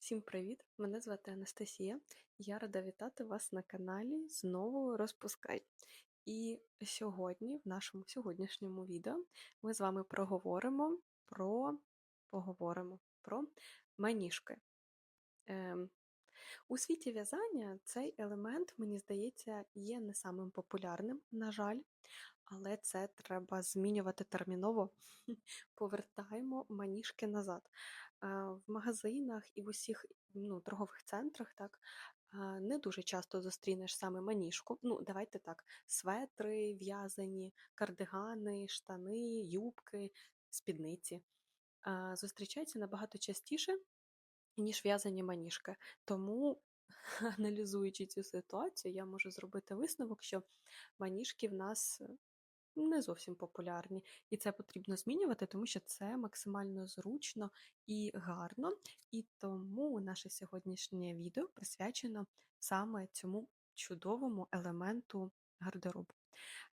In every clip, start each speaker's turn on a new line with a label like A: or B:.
A: Всім привіт! Мене звати Анастасія. Я рада вітати вас на каналі знову Розпускай. І сьогодні, в нашому сьогоднішньому відео, ми з вами проговоримо про поговоримо про маніжки. Ем, у світі в'язання цей елемент, мені здається, є не самим популярним, на жаль, але це треба змінювати терміново. Повертаємо маніжки назад. В магазинах і в усіх ну, торгових центрах так, не дуже часто зустрінеш саме маніжку. Ну, давайте так, светри, в'язані, кардигани, штани, юбки, спідниці. Зустрічаються набагато частіше ніж в'язані маніжки. Тому, аналізуючи цю ситуацію, я можу зробити висновок, що маніжки в нас е, не зовсім популярні, і це потрібно змінювати, тому що це максимально зручно і гарно. І тому наше сьогоднішнє відео присвячено саме цьому чудовому елементу гардеробу.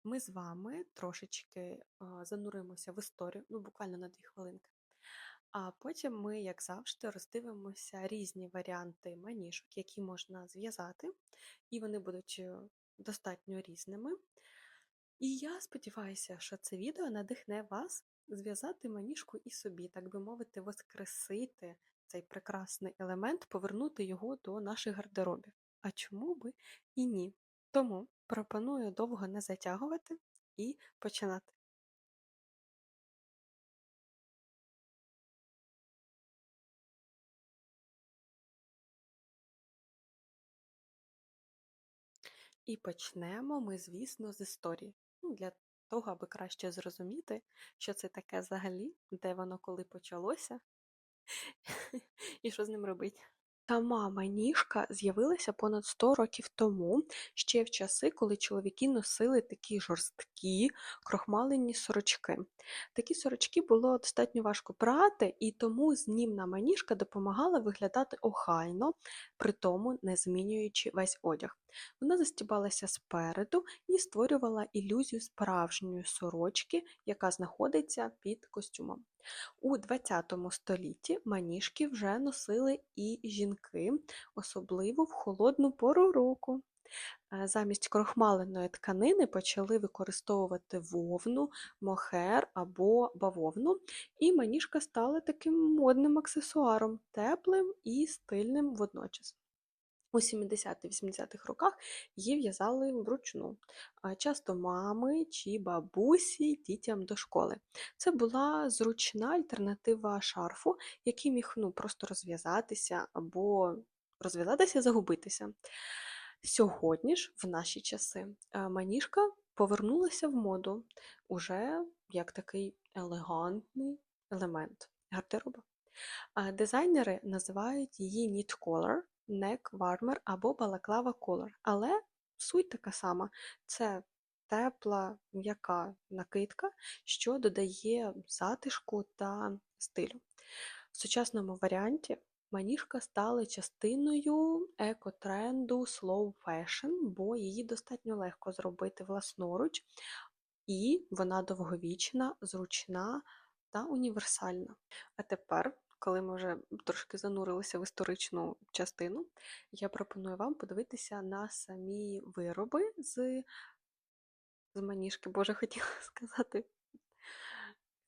A: Ми з вами трошечки зануримося в історію, ну буквально на дві хвилинки. А потім ми, як завжди, роздивимося різні варіанти маніжок, які можна зв'язати, і вони будуть е, достатньо різними. І я сподіваюся, що це відео надихне вас зв'язати маніжку і собі, так би мовити, воскресити цей прекрасний елемент, повернути його до наших гардеробів. А чому би і ні? Тому пропоную довго не затягувати і починати. І почнемо ми, звісно, з історії. Ну, Для того, аби краще зрозуміти, що це таке взагалі, де воно коли почалося, і що з ним робити. Сама маніжка з'явилася понад 100 років тому, ще в часи, коли чоловіки носили такі жорсткі крохмалені сорочки. Такі сорочки було достатньо важко прати, і тому знімна маніжка допомагала виглядати охайно, при тому не змінюючи весь одяг. Вона застібалася спереду і створювала ілюзію справжньої сорочки, яка знаходиться під костюмом. У ХХ столітті маніжки вже носили і жінки, особливо в холодну пору року. Е, замість крохмаленої тканини почали використовувати вовну, мохер або бавовну, і маніжка стала таким модним аксесуаром, теплим і стильним водночас. У 70-80-х роках її в'язали вручну, часто мами чи бабусі дітям до школи. Це була зручна альтернатива шарфу, який міг ну, просто розв'язатися або розв'язатися, загубитися. Сьогодні ж, в наші часи, маніжка повернулася в моду уже як такий елегантний елемент гардероба. Дизайнери називають її knit collar, neck warmer або балаклава collar. Але суть така сама: це тепла, м'яка накидка, що додає затишку та стилю. В сучасному варіанті маніжка стала частиною екотренду slow fashion, бо її достатньо легко зробити власноруч, і вона довговічна, зручна та універсальна. А тепер коли ми вже трошки занурилися в історичну частину, я пропоную вам подивитися на самі вироби з з маніжки. Боже, хотіла сказати.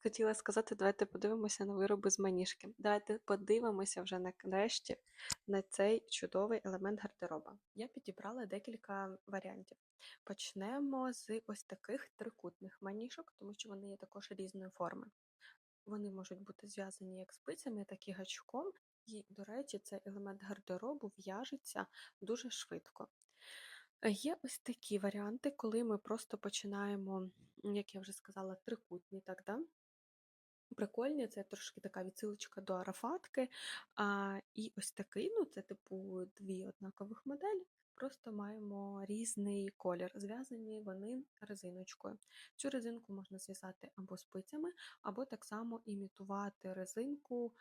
A: Хотіла сказати, давайте подивимося на вироби з маніжки. Давайте подивимося вже нарешті на цей чудовий елемент гардероба. Я підібрала декілька варіантів. Почнемо з ось таких трикутних маніжок, тому що вони є також різної форми. Вони можуть бути зв'язані як спицями, так і гачком. І, до речі, цей елемент гардеробу в'яжеться дуже швидко. Є ось такі варіанти, коли ми просто починаємо, як я вже сказала, трикутні, так, да? Прикольні, це трошки така відсилочка до арафатки. А, І ось такий, ну, це типу дві однакових моделі. Просто маємо різний колір. Зв'язані вони резиночкою. Цю резинку можна зв'язати або спицями, або так само імітувати резинку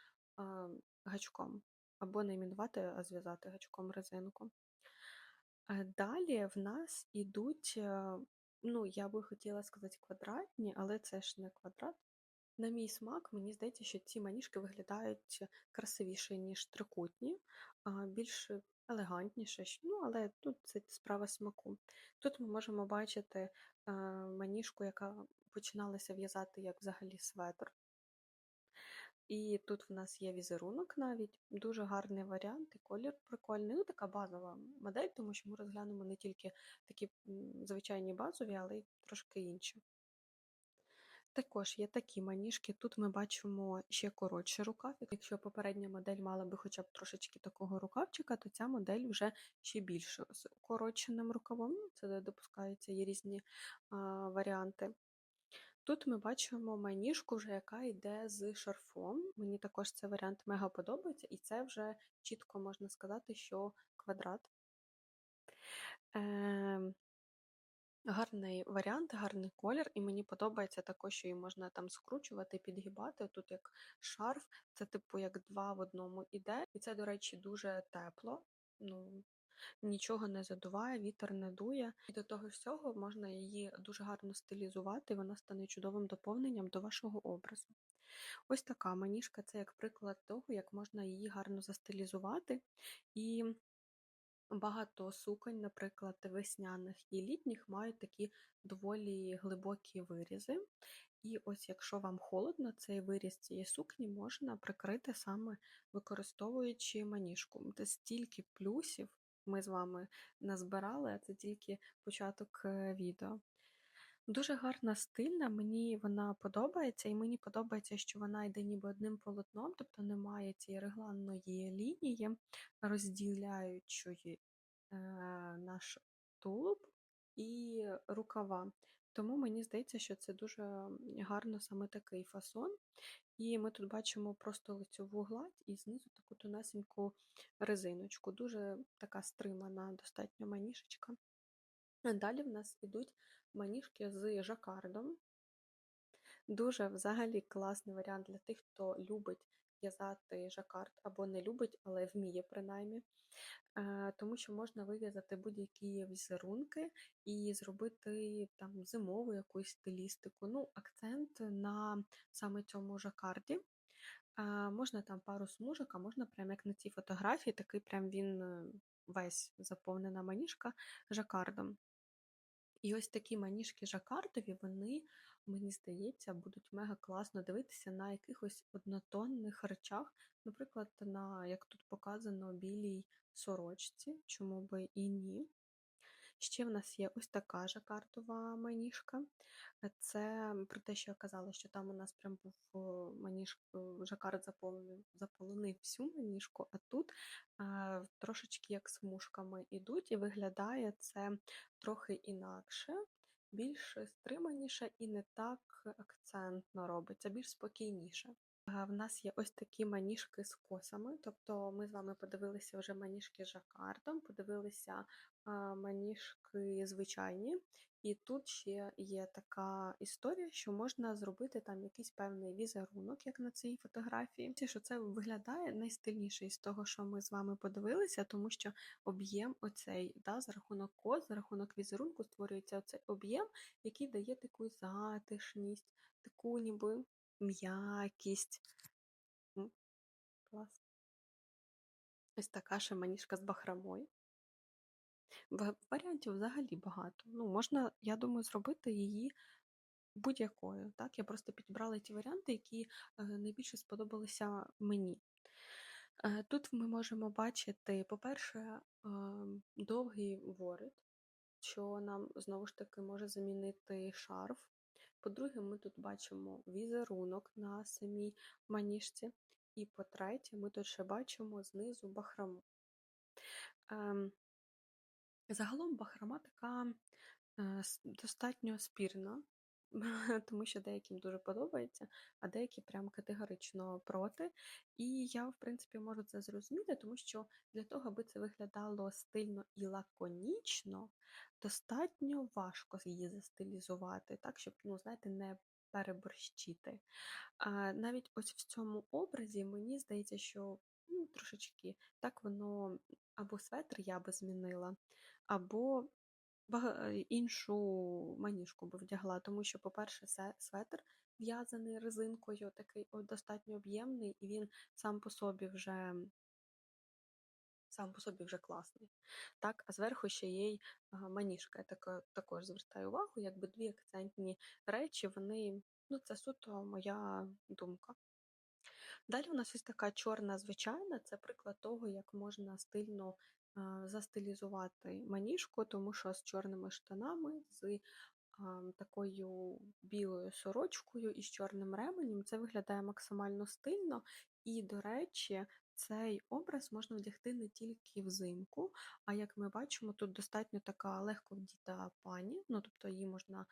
A: гачком, або не імітувати, а зв'язати гачком резинку. Далі в нас ідуть, ну, я би хотіла сказати, квадратні, але це ж не квадрат. На мій смак, мені здається, що ці маніжки виглядають красивіше, ніж трикутні, більш елегантніше, ну, але тут це справа смаку. Тут ми можемо бачити е, маніжку, яка починалася в'язати як взагалі светр. І тут в нас є візерунок навіть, дуже гарний варіант, і колір прикольний. Ну, така базова модель, тому що ми розглянемо не тільки такі звичайні базові, але й трошки інші. Також є такі маніжки. Тут ми бачимо ще коротший рукав. Якщо попередня модель мала би хоча б трошечки такого рукавчика, то ця модель вже ще більше з укороченим рукавом. Ну, Це допускаються є різні а, варіанти. Тут ми бачимо маніжку, вже яка йде з шарфом. Мені також цей варіант мега подобається, і це вже чітко можна сказати, що квадрат. Е, Гарний варіант, гарний колір, і мені подобається також, що її можна там скручувати, підгибати. Тут як шарф, це типу як два в одному іде. І це, до речі, дуже тепло. Ну, нічого не задуває, вітер не дує. І до того всього можна її дуже гарно стилізувати, і вона стане чудовим доповненням до вашого образу. Ось така маніжка це як приклад того, як можна її гарно застилізувати. І Багато суконь, наприклад, весняних і літніх, мають такі доволі глибокі вирізи. І ось якщо вам холодно, цей виріз цієї сукні можна прикрити саме використовуючи маніжку. Це стільки плюсів ми з вами назбирали, а це тільки початок е, відео. Дуже гарна, стильна, мені вона подобається, і мені подобається, що вона йде ніби одним полотном, тобто немає цієї регланної лінії, розділяючої е, наш тулуб і рукава. Тому мені здається, що це дуже гарно саме такий фасон. І ми тут бачимо просто лицьову гладь і знизу таку тонесеньку резиночку. Дуже така стримана, достатньо маніжечка. Далі в нас ідуть маніжки з жакардом. Дуже взагалі класний варіант для тих, хто любить в'язати жакард або не любить, але вміє принаймні. Е, тому що можна вив'язати будь-які візерунки і зробити там зимову якусь стилістику. Ну, акцент на саме цьому жакарді. Е, можна там пару смужок, а можна прям як на цій фотографії, такий прям він е, весь заповнена маніжка жакардом. І ось такі маніжки жакардові, вони, мені здається, будуть мега класно дивитися на якихось однотонних речах. Наприклад, на, як тут показано, білій сорочці, чому би і ні. Ще в нас є ось така жакардова маніжка. Це про те, що я казала, що там у нас прям був маніж, жакард заполонив, заполонив всю маніжку, а тут а, трошечки як смужками йдуть, і виглядає це трохи інакше, більш стриманіше і не так акцентно робиться, більш спокійніше. В нас є ось такі маніжки з косами, тобто ми з вами подивилися вже маніжки з жакардом, подивилися маніжки звичайні, і тут ще є така історія, що можна зробити там якийсь певний візерунок, як на цій фотографії. Що це виглядає найстильніше з того, що ми з вами подивилися, тому що об'єм оцей, да, за рахунок кос, за рахунок візерунку створюється оцей об'єм, який дає таку затишність, таку ніби м'якість. Клас. Ось така ще маніжка з бахромою. Варіантів взагалі багато. Ну, можна, я думаю, зробити її будь-якою. Так? Я просто підібрала ті варіанти, які е, найбільше сподобалися мені. Е, тут ми можемо бачити, по-перше, довгий ворот, що нам знову ж таки може замінити шарф. По-друге, ми тут бачимо візерунок на самій маніжці. І по-третє, ми тут ще бачимо знизу бахрому. Ем, Загалом бахрама така е, достатньо спірна, тому що деяким дуже подобається, а деякі прям категорично проти. І я, в принципі, можу це зрозуміти, тому що для того, аби це виглядало стильно і лаконічно, достатньо важко її застилізувати, так, щоб, ну, знаєте, не переборщити. А навіть ось в цьому образі мені здається, що ну, трошечки так воно або светр я би змінила, або іншу маніжку би вдягла, тому що, по-перше, светр в'язаний резинкою, такий достатньо об'ємний, і він сам по собі вже сам по собі вже класний. Так, а зверху ще є й маніжка. Я така, також звертаю увагу, якби дві акцентні речі, вони, ну, це суто моя думка. Далі у нас ось така чорна звичайна, це приклад того, як можна стильно застилізувати маніжку, тому що з чорними штанами, з такою білою сорочкою і з чорним ременем це виглядає максимально стильно. І, до речі, цей образ можна вдягти не тільки взимку, а як ми бачимо, тут достатньо така легко вдіта пані, ну тобто її можна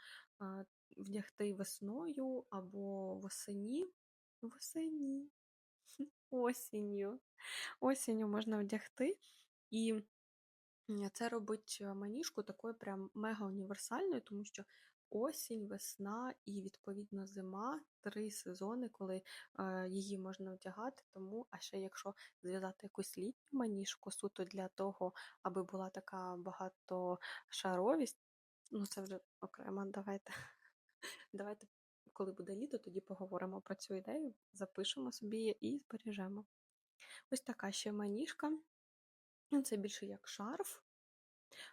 A: вдягти весною або восені. Восені осінню. Осінню можна вдягти, і це робить е, маніжку такою прям мега універсальною, тому що осінь, весна і, відповідно, зима три сезони, коли е, її можна вдягати. Тому, а ще якщо зв'язати якусь літню маніжку суто для того, аби була така багатошаровість, ну це вже окремо, давайте. Давайте коли буде літо, тоді поговоримо про цю ідею, запишемо собі і збережемо. Ось така ще маніжка. Ну, це більше як шарф,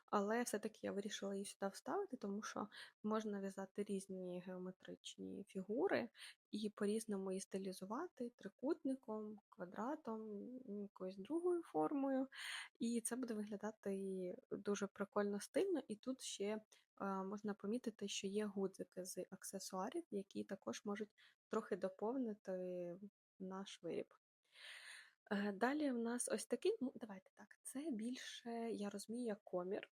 A: але все-таки я вирішила її сюди вставити, тому що можна в'язати різні геометричні фігури і по-різному її стилізувати трикутником, квадратом, якоюсь другою формою. І це буде виглядати дуже прикольно стильно. І тут ще можна помітити, що є гудзики з аксесуарів, які також можуть трохи доповнити наш виріб. Е, далі в нас ось такий, ну, давайте так, це більше, я розумію, як комір.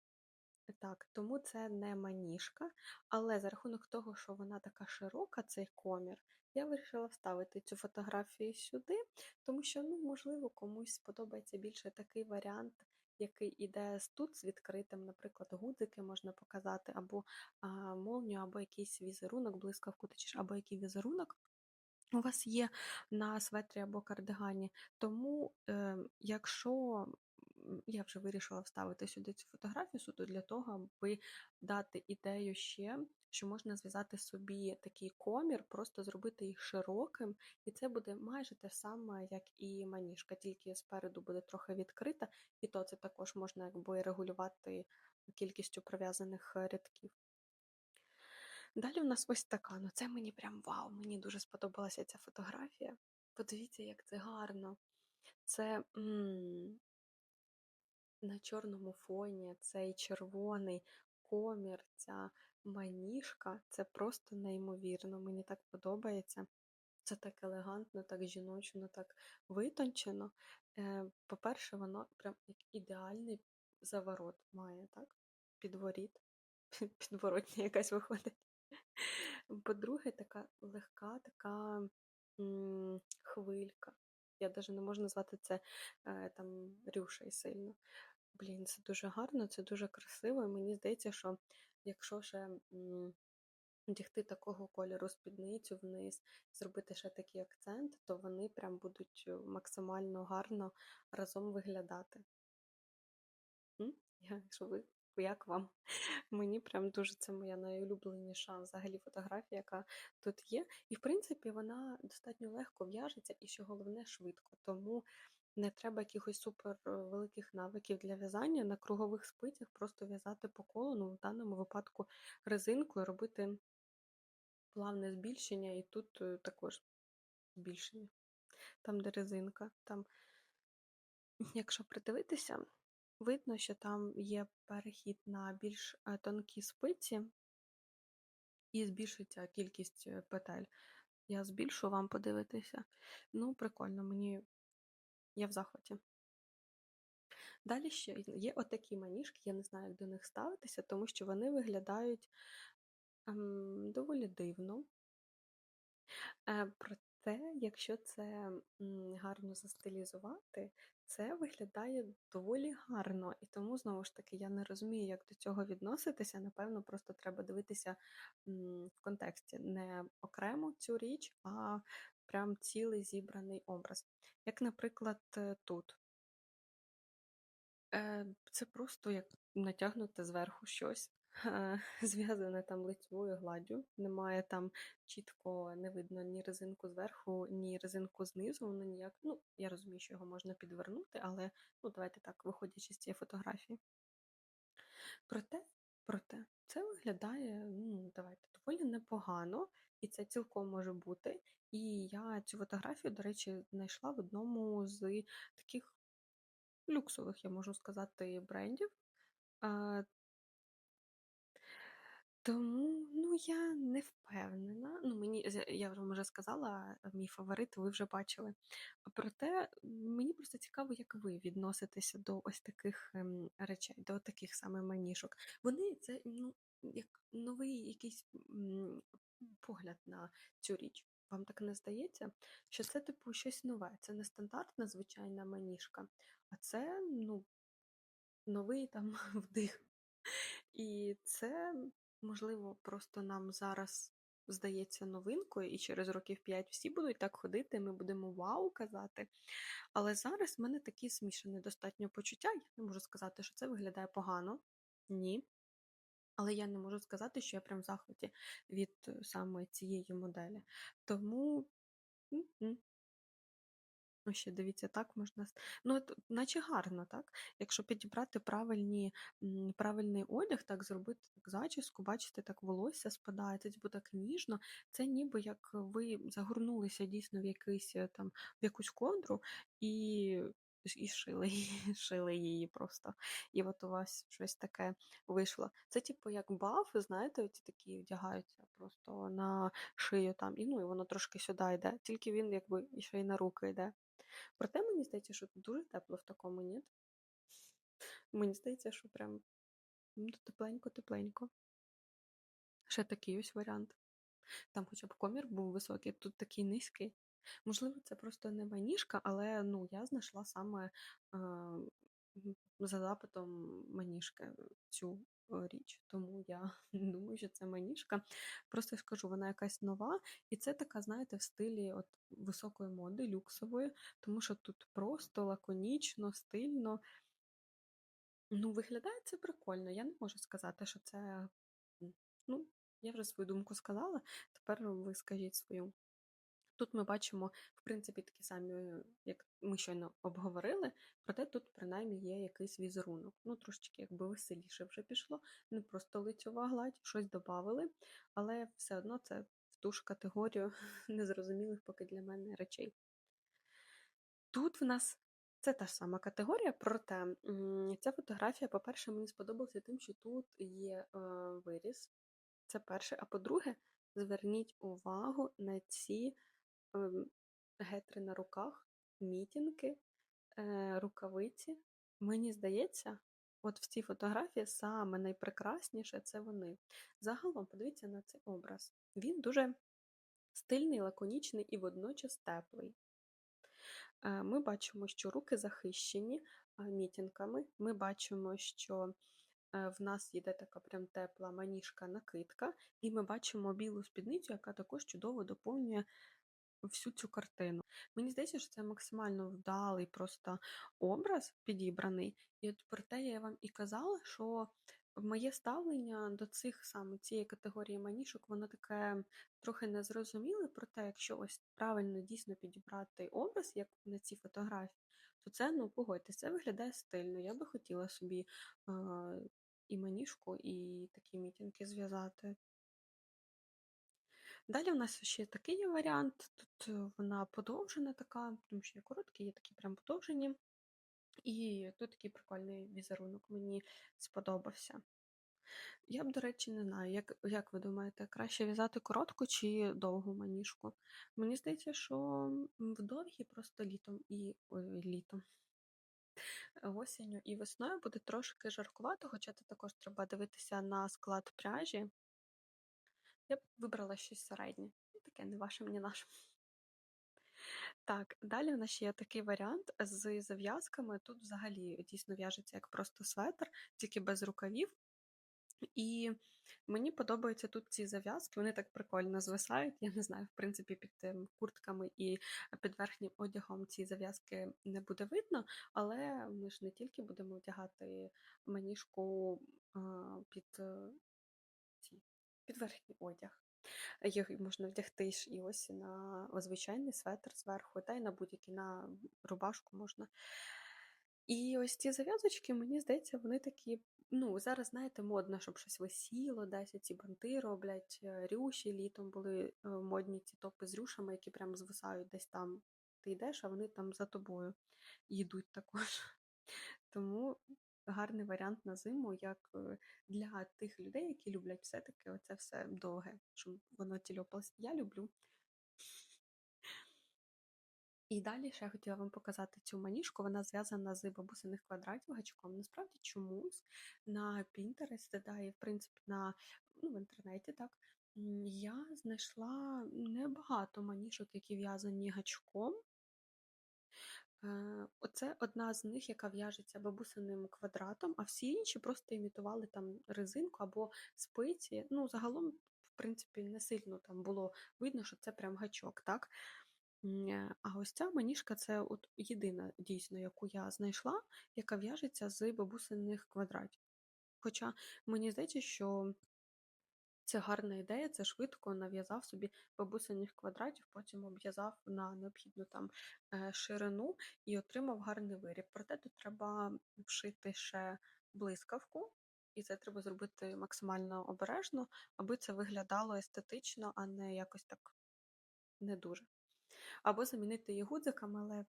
A: Так, тому це не маніжка, але за рахунок того, що вона така широка, цей комір, я вирішила вставити цю фотографію сюди, тому що, ну, можливо, комусь сподобається більше такий варіант, який іде тут з відкритим, наприклад, гудзики можна показати, або а, молнію, або якийсь візерунок, блискавку, або який візерунок у вас є на светрі або кардигані. Тому, е, якщо я вже вирішила вставити сюди цю фотографію суто для того, аби дати ідею ще, що можна зв'язати собі такий комір, просто зробити їх широким, і це буде майже те саме, як і маніжка, тільки спереду буде трохи відкрита, і то це також можна якби регулювати кількістю пров'язаних рядків. Далі у нас ось така. Ну це мені прям вау, мені дуже сподобалася ця фотографія. Подивіться, як це гарно. Це м на чорному фоні цей червоний комір, ця маніжка це просто неймовірно. Мені так подобається. Це так елегантно, так жіночно, так витончено. Е, По-перше, воно прям як ідеальний заворот має, так? Підворіт. Підворотня якась виходить. По-друге, така легка така хвилька. Я навіть не можу назвати це е, там рюшей сильно. Блін, це дуже гарно, це дуже красиво, і мені здається, що якщо ще одягти такого кольору спідницю вниз, зробити ще такий акцент, то вони прям будуть максимально гарно разом виглядати. М? Якщо ви як вам? Мені прям дуже це моя найулюбленіша взагалі фотографія, яка тут є. І, в принципі, вона достатньо легко в'яжеться і, що головне, швидко. Тому не треба якихось супер е, великих навиків для в'язання на кругових спицях, просто в'язати по колу, ну, в даному випадку резинкою, робити плавне збільшення, і тут е, також збільшення. Там, де резинка. Там, Якщо придивитися, Видно, що там є перехід на більш е, тонкі спиці і збільшиться кількість е, петель. Я збільшу вам подивитися. Ну, прикольно, мені я в захваті. Далі ще є отакі маніжки, я не знаю, як до них ставитися, тому що вони виглядають ем, доволі дивно. Е, Проте, якщо це гарно застилізувати, це виглядає доволі гарно. І тому, знову ж таки, я не розумію, як до цього відноситися. Напевно, просто треба дивитися в контексті не окремо цю річ, а прям цілий зібраний образ. Як, наприклад, е, тут. Е, це просто як натягнути зверху щось. зв'язане там лицьовою гладдю. Немає там чітко не видно ні резинку зверху, ні резинку знизу. Воно ніяк. Ну, я розумію, що його можна підвернути, але ну, давайте так, виходячи з цієї фотографії. Проте, проте, це виглядає, ну, давайте, доволі непогано, і це цілком може бути. І я цю фотографію, до речі, знайшла в одному з таких люксових, я можу сказати, брендів. Тому ну, я не впевнена. Ну, мені, я вже сказала, мій фаворит, ви вже бачили. Проте мені просто цікаво, як ви відноситеся до ось таких ем, речей, до таких саме манішок. Вони це ну, як новий якийсь погляд на цю річ. Вам так не здається, що це типу щось нове. Це не стандартна звичайна маніжка, а це ну, новий там вдих. І це, можливо, просто нам зараз здається новинкою, і через років 5 всі будуть так ходити, ми будемо вау казати. Але зараз в мене такі змішані достатньо почуття. Я не можу сказати, що це виглядає погано. Ні. Але я не можу сказати, що я прям в захваті від е, саме цієї моделі. Тому. Ну, ще дивіться, так можна. Ну, наче гарно, так? Якщо підібрати правильні, правильний одяг, так зробити так зачіску, бачите, так волосся спадає, це буде так ніжно. Це ніби як ви загорнулися дійсно в якийсь е, там в якусь ковдру і, і шили її, шили її просто. І от у вас щось таке вийшло. Це типу як баф, знаєте, оці такі вдягаються просто на шию там, і ну і воно трошки сюди йде, тільки він якби ще й на руки йде. Проте мені здається, що дуже тепло в такому, ні? Мені здається, що прям тепленько-тепленько. Ще такий ось варіант. Там хоча б комір був високий, тут такий низький. Можливо, це просто не маніжка, але ну, я знайшла саме е, за запитом маніжки цю річ. Тому я думаю, що це маніжка. Просто скажу, вона якась нова, і це така, знаєте, в стилі от високої моди, люксової, тому що тут просто лаконічно, стильно. Ну, виглядає це прикольно. Я не можу сказати, що це. Ну, я вже свою думку сказала, тепер ви скажіть свою. Тут ми бачимо, в принципі, такі самі, як ми щойно обговорили, проте тут, принаймні, є якийсь візерунок. Ну, трошечки якби веселіше вже пішло, не просто лицьова гладь, щось додали, але все одно це в ту ж категорію незрозумілих поки для мене речей. Тут в нас це та ж сама категорія, проте ця фотографія, по-перше, мені сподобалася тим, що тут є е, виріз. Це перше. А по-друге, зверніть увагу на ці гетри на руках, мітінки, е, рукавиці. Мені здається, от в цій фотографії саме найпрекрасніше це вони. Загалом, подивіться на цей образ. Він дуже стильний, лаконічний і водночас теплий. Е, ми бачимо, що руки захищені мітінками. Ми бачимо, що е, в нас йде така прям тепла маніжка накидка, і ми бачимо білу спідницю, яка також чудово доповнює всю цю картину. Мені здається, що це максимально вдалий просто образ підібраний. І от про те я вам і казала, що моє ставлення до цих саме цієї категорії манішок, воно таке трохи незрозуміле, проте, якщо ось правильно дійсно підібрати образ, як на цій фотографії, то це, ну, погодьтесь, це виглядає стильно. Я би хотіла собі і маніжку, і такі мітінги зв'язати. Далі у нас ще такий є варіант. Тут е, вона подовжена така, тому що є короткі, є такі прям подовжені. І тут такий прикольний візерунок мені сподобався. Я б, до речі, не знаю, як як ви думаєте, краще в'язати коротку чи довгу маніжку? Мені здається, що в довгій просто літом і ой, літом. Осінню і весною буде трошки жаркувато, хоча це також треба дивитися на склад пряжі. Я б вибрала щось середнє. Ну, таке не вашим, ні нашим. Так, далі у нас ще є такий варіант з зав'язками. Тут взагалі дійсно в'яжеться як просто светр, тільки без рукавів. І мені подобаються тут ці зав'язки, вони так прикольно звисають. Я не знаю, в принципі, під куртками і під верхнім одягом ці зав'язки не буде видно, але ми ж не тільки будемо вдягати маніжку під е, ці, під верхній одяг. Їх можна вдягти ж і ось на звичайний светр зверху, та й на будь-який на рубашку можна. І ось ці зав'язочки, мені здається, вони такі. Ну, зараз, знаєте, модно, щоб щось висіло, десь ці банти роблять, е, рюші літом були е, модні ці топи з рюшами, які прям звисають десь там. Ти йдеш, а вони там за тобою йдуть також. Тому гарний варіант на зиму, як е, для тих людей, які люблять все-таки оце все довге, щоб воно тільопалось. Я люблю. І далі ще я хотіла вам показати цю маніжку. Вона зв'язана з бабусиних квадратів гачком. Насправді чомусь на Pinterest, да, і в принципі на ну, в інтернеті так. Я знайшла небагато маніжок, які в'язані гачком. Е, Оце одна з них, яка в'яжеться бабусиним квадратом, а всі інші просто імітували там резинку або спиці. Ну, загалом, в принципі, не сильно там було видно, що це прям гачок, так? Е, А ось ця маніжка це от єдина дійсно, яку я знайшла, яка в'яжеться з бабусиних квадратів. Хоча мені здається, що це гарна ідея, це швидко нав'язав собі бабусиних квадратів, потім обв'язав на необхідну там е, ширину і отримав гарний виріб. Проте тут треба вшити ще блискавку, і це треба зробити максимально обережно, аби це виглядало естетично, а не якось так не дуже. Або замінити її гудзиками, але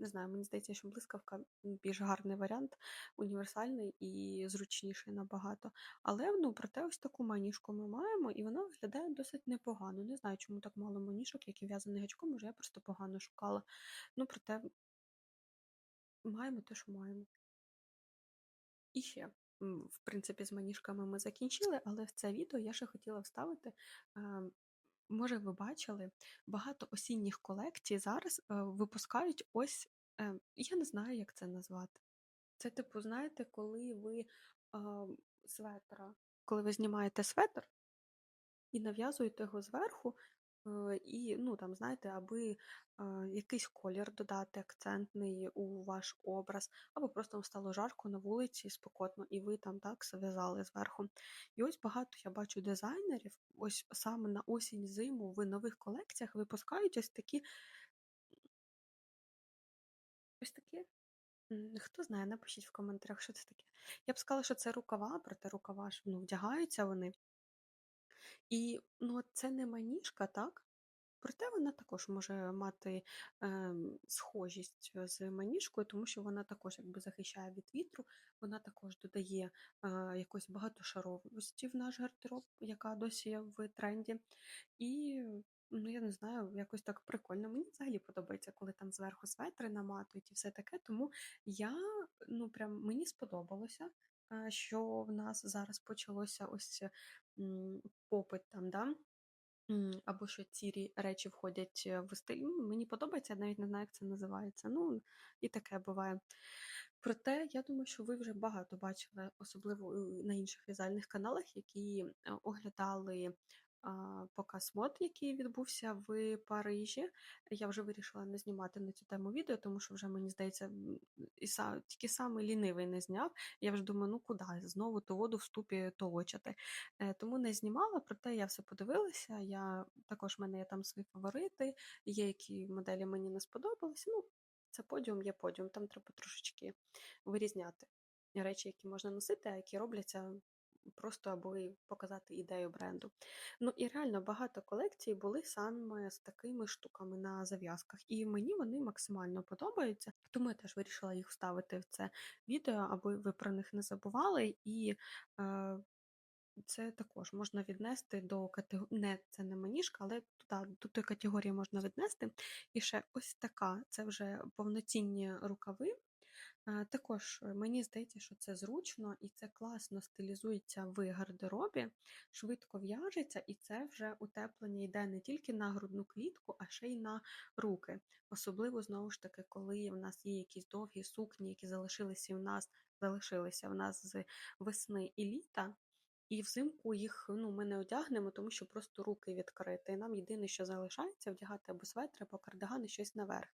A: не знаю, мені здається, що блискавка більш гарний варіант, універсальний і зручніший набагато. Але ну, проте ось таку маніжку ми маємо, і вона виглядає досить непогано. Не знаю, чому так мало маніжок, які в'язані гачком, може я просто погано шукала. Ну, проте маємо те, що маємо. І ще, в принципі, з маніжками ми закінчили, але в це відео я ще хотіла вставити. Може, ви бачили, багато осінніх колекцій зараз е, випускають ось, е, я не знаю, як це назвати. Це, типу, знаєте, коли ви светра, коли ви знімаєте светр і нав'язуєте його зверху, і, ну, там, знаєте, аби якийсь колір додати акцентний у ваш образ, або просто вам стало жарко на вулиці, спекотно, і ви там так зв'язали зверху. І ось багато я бачу дизайнерів, ось саме на осінь-зиму в нових колекціях випускають ось такі. Ось такі. Хто знає, напишіть в коментарях, що це таке. Я б сказала, що це рукава, проте рукава ж ну, вдягаються вони. І ну, це не маніжка, так? Проте вона також може мати ем, схожість з маніжкою, тому що вона також якби захищає від вітру, вона також додає е, якоїсь багатошаровості в наш гардероб, яка досі є в тренді. І ну, я не знаю, якось так прикольно. Мені взагалі подобається, коли там зверху светри наматують і все таке. Тому я ну прям мені сподобалося. е, Що в нас зараз почалося ось попит там, да, або що ці речі входять в стиль. Мені подобається, я навіть не знаю, як це називається. Ну, і таке буває. Проте, я думаю, що ви вже багато бачили, особливо е, на інших в'язальних каналах, які е, оглядали показ мод, який відбувся в Парижі. Я вже вирішила не знімати на цю тему відео, тому що вже мені здається, і са, тільки саме лінивий не зняв. Я вже думаю, ну куди знову ту воду в ступі толочати. Е, Тому не знімала, проте я все подивилася. Я також в мене є там свої фаворити, є які моделі мені не сподобалися. Ну, це подіум є подіум, там треба трошечки вирізняти речі, які можна носити, а які робляться просто аби показати ідею бренду. Ну і реально багато колекцій були саме з такими штуками на зав'язках, і мені вони максимально подобаються. Тому я теж вирішила їх вставити в це відео, аби ви про них не забували. І е, це також можна віднести до категорії, не це не маніжка, але туди, до тої категорії можна віднести. І ще ось така це вже повноцінні рукави. Також е, мені здається, що це зручно і це класно стилізується в гардеробі, швидко в'яжеться, і це вже утеплення йде не тільки на грудну клітку, а ще й на руки. Особливо, знову ж таки, коли в нас є якісь довгі сукні, які залишилися в нас, залишилися в нас з весни і літа. І взимку їх ну, ми не одягнемо, тому що просто руки відкрити. І нам єдине, що залишається, вдягати або светри, або кардигани, щось наверх.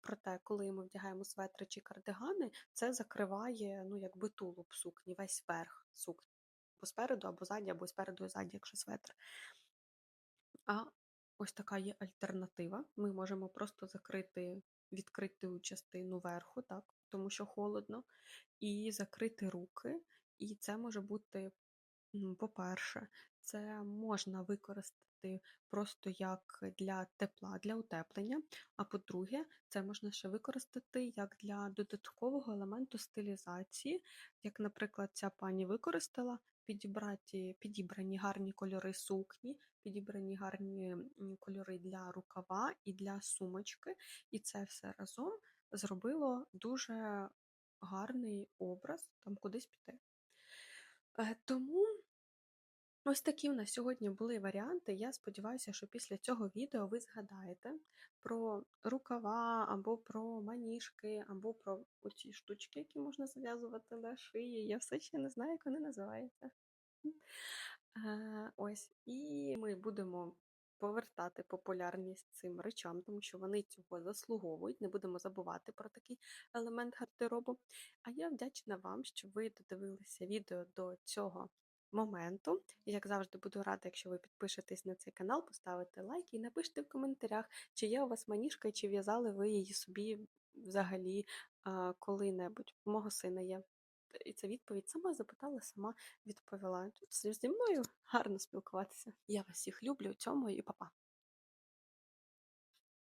A: Проте, коли ми вдягаємо светри чи кардигани, це закриває ну, якби тулуб сукні, весь верх сукні. Або спереду, або ззаді, або спереду і ззаді, якщо светр. А ось така є альтернатива. Ми можемо просто закрити відкриту частину верху, так, тому що холодно, і закрити руки. І це може бути, по-перше, це можна використати просто як для тепла, для утеплення. А по-друге, це можна ще використати як для додаткового елементу стилізації, як, наприклад, ця пані використала підібрати, підібрані гарні кольори сукні, підібрані гарні кольори для рукава і для сумочки. І це все разом зробило дуже гарний образ там кудись піти. Е, Тому ось такі у нас сьогодні були варіанти. Я сподіваюся, що після цього відео ви згадаєте про рукава, або про маніжки, або про оці штучки, які можна зав'язувати на шиї. Я все ще не знаю, як вони називаються. Е, Ось, і ми будемо повертати популярність цим речам, тому що вони цього заслуговують. Не будемо забувати про такий елемент гардеробу. А я вдячна вам, що ви додивилися відео до цього моменту. Як завжди, буду рада, якщо ви підпишетесь на цей канал, поставите лайк і напишіть в коментарях, чи є у вас маніжка, і чи в'язали ви її собі взагалі коли-небудь. У мого сина є. І це відповідь сама запитала, сама відповіла. Тут зі мною гарно спілкуватися. Я вас всіх люблю, цьому і па-па.